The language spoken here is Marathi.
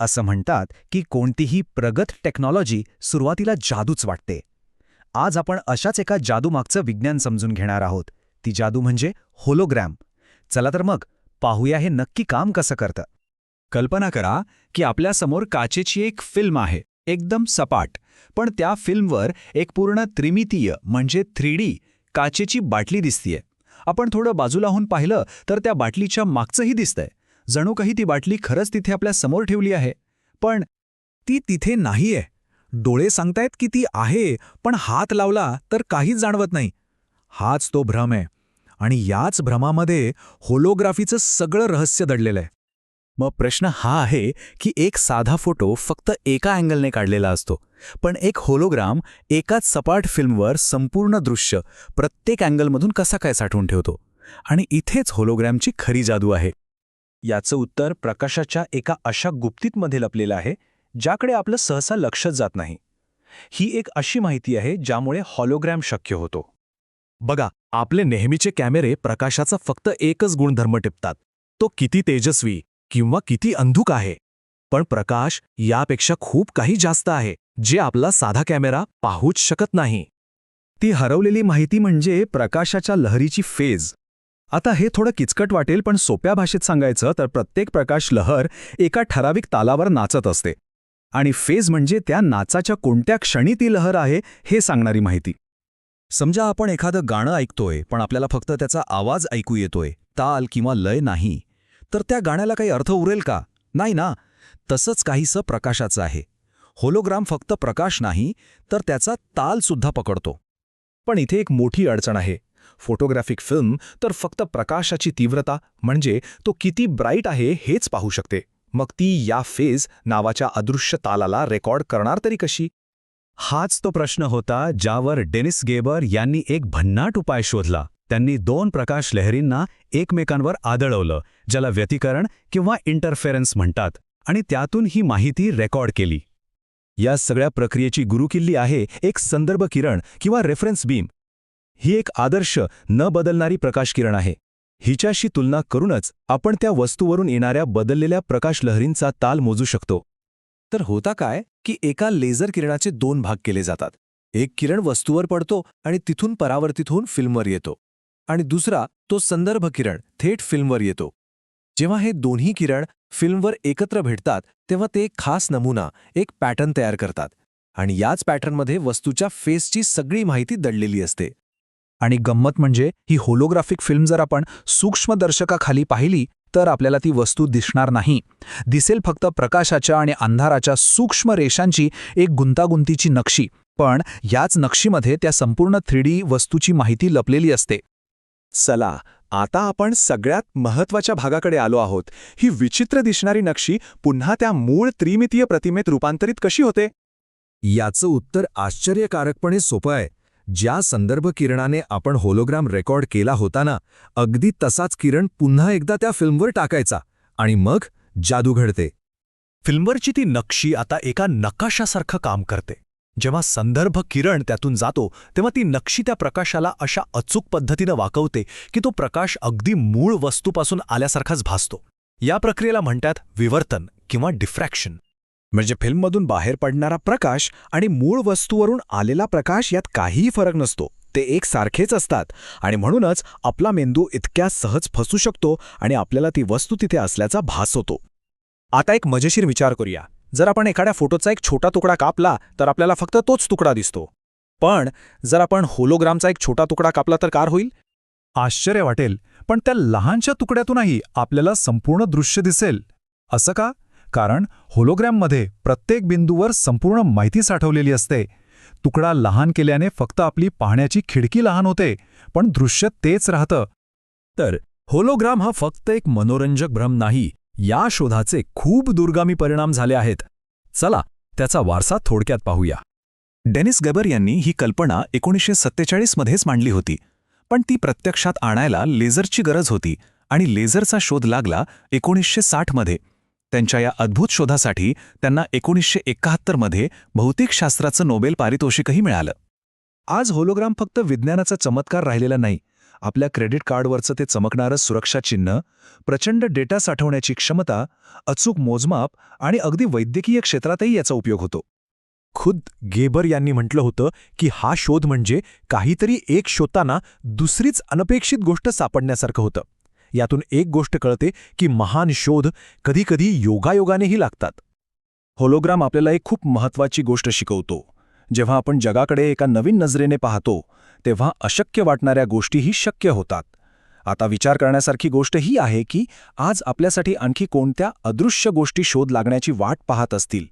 असं म्हणतात की कोणतीही प्रगत टेक्नॉलॉजी सुरुवातीला जादूच वाटते. आज आपण अशाच एका जादूमागचं विज्ञान समजून घेणार आहोत. ती जादू म्हणजे होलोग्रॅम चला तर मग पाहूया हे नक्की काम कसं करतं. कल्पना करा की आपल्यासमोर काचेची एक फिल्म आहे. एकदम सपाट. पण त्या फिल्मवर एक पूर्ण त्रिमितीय म्हणजे थ्री काचेची बाटली दिसतीये. आपण थोडं बाजूलाहून पाहिलं तर त्या बाटलीच्या मागचंही दिसतंय. जणू काही ती बाटली खरंच तिथे आपल्यासमोर ठेवली आहे. पण ती तिथे नाहीये. डोळे सांगतायत की ती आहे पण हात लावला तर काहीच जाणवत नाही. हाच तो भ्रम आहे. आणि याच भ्रमामध्ये होलोग्राफीचं सगळं रहस्य दडलेलं आहे. मग प्रश्न हा आहे की एक साधा फोटो फक्त एका अँगलने काढलेला असतो. पण एक होलोग्राम एकाच सपाट फिल्मवर संपूर्ण दृश्य प्रत्येक अँगलमधून कसा काय साठवून ठेवतो? आणि इथेच होलोग्रॅमची खरी जादू आहे. याचं उत्तर प्रकाशाच्या एका अशा गुप्तीतमध्ये लपलेलं आहे ज्याकडे आपलं सहसा लक्षच जात नाही. ही एक अशी माहिती आहे ज्यामुळे हॉलोग्रॅम शक्य होतो. बघा आपले नेहमीचे कॅमेरे प्रकाशाचा फक्त एकच गुणधर्म टिपतात. तो किती तेजस्वी किंवा किती अंधुक आहे. पण प्रकाश यापेक्षा खूप काही जास्त आहे जे आपला साधा कॅमेरा पाहूच शकत नाही. ती हरवलेली माहिती म्हणजे प्रकाशाच्या लहरीची फेज. आता हे थोडं किचकट वाटेल पण सोप्या भाषेत सांगायचं तर प्रत्येक प्रकाश लहर एका ठराविक तालावर नाचत असते. आणि फेज म्हणजे त्या नाचाच्या कोणत्या क्षणी ती लहर आहे हे सांगणारी माहिती. समजा आपण एखादं गाणं ऐकतोय पण आपल्याला फक्त त्याचा आवाज ऐकू येतोय ताल किंवा लय नाही तर त्या गाण्याला काही अर्थ उरेल का? नाही ना. तसंच काहीसं प्रकाशाचं आहे. होलोग्राम फक्त प्रकाश नाही तर त्याचा तालसुद्धा पकडतो. पण इथे एक मोठी अडचण आहे. फोटोग्राफिक फिल्म तर फक्त प्रकाशाची तीव्रता म्हणजे तो किती ब्राईट आहे हेच पाहू शकते. मग ती या फेज नावाच्या अदृश्य तालाला रेकॉर्ड करणार तरी कशी? हाच तो प्रश्न होता ज्यावर डेनिस गेबर यांनी एक भन्नाट उपाय शोधला. त्यांनी दोन प्रकाश लहरींना एकमेकांवर आदळवलं ज्याला व्यतिकरण किंवा इंटरफेरन्स म्हणतात आणि त्यातून ही माहिती रेकॉर्ड केली. या सगळ्या प्रक्रियेची गुरुकिल्ली आहे एक संदर्भ किरण किंवा रेफरन्स बीम ही एक आदर्श न बदलणारी प्रकाशकिरण आहे. हिच्याशी तुलना करूनच आपण त्या वस्तूवरून येणाऱ्या बदललेल्या प्रकाशलहरींचा ताल मोजू शकतो. तर होता काय की एका लेझर किरणाचे दोन भाग केले जातात. एक किरण वस्तूवर पडतो आणि तिथून परावर्तित होऊन फिल्मवर येतो. आणि दुसरा तो संदर्भ किरण थेट फिल्मवर येतो. जेव्हा हे दोन्ही किरण फिल्मवर एकत्र भेटतात तेव्हा ते एक खास नमुना एक पॅटर्न तयार करतात. आणि याच पॅटर्नमध्ये वस्तूच्या फेसची सगळी माहिती दडलेली असते. आणि गंमत म्हणजे ही होलोग्राफिक फिल्म जर आपण सूक्ष्मदर्शकाखाली पाहिली तर आपल्याला ती वस्तू दिसणार नाही. दिसेल फक्त प्रकाशाच्या आणि अंधाराच्या सूक्ष्म रेषांची एक गुंतागुंतीची नक्षी पण याच नक्षीमध्ये त्या संपूर्ण थ्री वस्तूची माहिती लपलेली असते. चला आता आपण सगळ्यात महत्त्वाच्या भागाकडे आलो आहोत. ही विचित्र दिसणारी नक्षी पुन्हा त्या मूळ त्रिमितीय प्रतिमेत रूपांतरित कशी होते? याचं उत्तर आश्चर्यकारकपणे सोपं आहे. ज्या संदर्भ किरणाने आपण होलोग्राम रेकॉर्ड केला होता ना अगदी तसाच किरण पुन्हा एकदा त्या फिल्मवर टाकायचा आणि मग जादू घडते. फिल्मवरची ती नक्षी आता एका नकाशासारखं काम करते. जेव्हा संदर्भ किरण त्यातून जातो तेव्हा ती नक्षी त्या प्रकाशाला अशा अचूक पद्धतीनं वाकवते की तो प्रकाश अगदी मूळ वस्तूपासून आल्यासारखाच भासतो. या प्रक्रियेला म्हणतात विवर्तन किंवा डिफ्रॅक्शन म्हणजे फिल्ममधून बाहेर पडणारा प्रकाश आणि मूळ वस्तूवरून आलेला प्रकाश यात काहीही फरक नसतो. ते एक सारखेच असतात आणि म्हणूनच आपला मेंदू इतक्या सहज फसू शकतो आणि आपल्याला ती वस्तू तिथे असल्याचा भास होतो. आता एक मजेशीर विचार करूया. जर आपण एखाद्या फोटोचा एक छोटा तुकडा कापला तर आपल्याला फक्त तोच तुकडा दिसतो. पण जर आपण होलोग्रामचा एक छोटा तुकडा कापला तर कार होईल? आश्चर्य वाटेल पण त्या लहानशा तुकड्यातूनही आपल्याला संपूर्ण दृश्य दिसेल. असं का? कारण होलोग्रॅममध्ये प्रत्येक बिंदूवर संपूर्ण माहिती साठवलेली असते. तुकडा लहान केल्याने फक्त आपली पाहण्याची खिडकी लहान होते पण दृश्य तेच राहतं. तर होलोग्राम हा फक्त एक मनोरंजक भ्रम नाही या शोधाचे खूप दुर्गामी परिणाम झाले आहेत. चला त्याचा वारसा थोडक्यात पाहूया. डेनिस गबर यांनी ही कल्पना एकोणीसशे सत्तेचाळीसमध्येच मांडली होती पण ती प्रत्यक्षात आणायला लेझरची गरज होती आणि लेझरचा शोध लागला एकोणीसशे साठमध्ये. त्यांच्या या अद्भुत शोधासाठी त्यांना एकोणीसशे एकाहत्तरमध्ये भौतिकशास्त्राचं नोबेल पारितोषिकही मिळालं. आज होलोग्राम फक्त विज्ञानाचा चमत्कार राहिलेला नाही. आपल्या क्रेडिट कार्डवरचं ते चमकणारं सुरक्षा चिन्ह प्रचंड डेटा साठवण्याची क्षमता अचूक मोजमाप आणि अगदी वैद्यकीय क्षेत्रातही याचा उपयोग होतो. खुद गेबर यांनी म्हटलं होतं की हा शोध म्हणजे काहीतरी एक शोधताना दुसरीच अनपेक्षित गोष्ट सापडण्यासारखं होतं. यातून एक गोष्ट कळते की महान शोध कधीकधी योगायोगानेही लागतात. होलोग्राम आपल्याला एक खूप महत्वाची गोष्ट शिकवतो. जेव्हा आपण जगाकडे एका नवीन नजरेने पाहतो तेव्हा अशक्य वाटणाऱ्या गोष्टीही शक्य होतात. आता विचार करण्यासारखी गोष्ट ही आहे की आज आपल्यासाठी आणखी कोणत्या अदृश्य गोष्टी शोध लागण्याची वाट पाहत असतील?